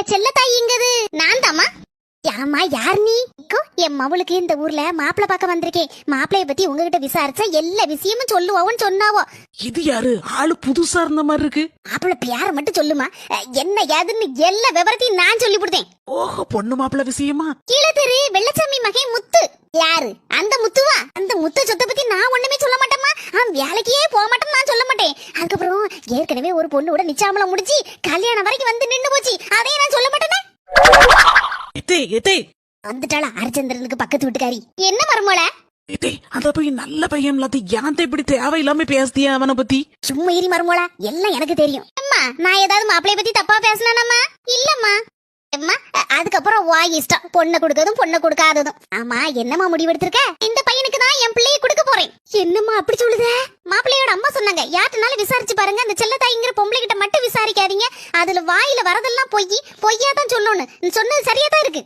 எங்க செல்ல தாயிங்கிறது நான் தாமா யாமா யார் நீ? என் மவளுக்கு இந்த ஊர்ல மாப்பிள்ளை பார்க்க வந்திருக்கேன் மாப்பிளைய பத்தி உங்ககிட்ட விசாரிச்சா எல்லா விஷயமும் சொல்லுவோன்னு சொன்னாவோ. இது யாரு? ஆளு புதுசா இருந்த மாதிரி இருக்கு. மாப்பிள்ளை பேர மட்டும் சொல்லுமா. என்ன ஏதுன்னு எல்லா விவரத்தையும் நான் சொல்லி கொடுத்தேன். ஓஹோ பொண்ணு மாப்பிள்ள விஷயமா? கீழே தெரு வெள்ளச்சாமி மகன் முத்து. யாரு? அந்த முத்துவா? அந்த முத்து சொத்தை பத்தி நான் ஒண்ணுமே சொல்ல மாட்டேம்மா. அவன் வேலைக்கே போக மாட்டேன் மாட்டேன். அதுக்கப்புறம் ஏற்கனவே ஒரு பொண்ணோட நிச்சாமலம் முடிச்சு கல்யாணம் வரைக்கும் வந்து நின்னு போச்சு. அதையும் நான் சொல்ல மாட்டேனே. வந்துட்டாளா ஹரிச்சந்திரனுக்கு பக்கத்து வீட்டுக்காரி. என்ன எத்தே அத போய் நல்ல பையன் இல்லாத ஏன்த்த இப்படி தேவையில்லாம பேசுதியா அவனை பத்தி? சும்மா மருமோளா. எல்லாம் எனக்கு தெரியும். அம்மா நான் ஏதாவது மாப்பிளைய பத்தி தப்பா பேசினேனம்மா? இல்லம்மா. அம்மா அதுக்கப்புறம் வா இஷ்டம். பொண்ணை கொடுக்கறதும் பொண்ணை கொடுக்காததும். ஆமா என்னம்மா முடிவெடுத்திருக்க? இந்த பையனுக்கு தான் என் பிள்ளையை கொடுக்க போறேன். என்னம்மா அப்படி சொல்லுத? மாப்பிள்ளையோட அம்மா சொன்னாங்க யார்ட்டனாலும் விசாரிச்சு பாருங்க. அந்த செல்லத்தாய்ங்கிற பொம்பளை கிட்ட மட்டும் விசாரிக்காதீங்க. அதுல வாயில வரதெல்லாம் பொய் பொய்யா தான் சொன்னோன்னு சொன்னது சரியா தான் இருக்கு.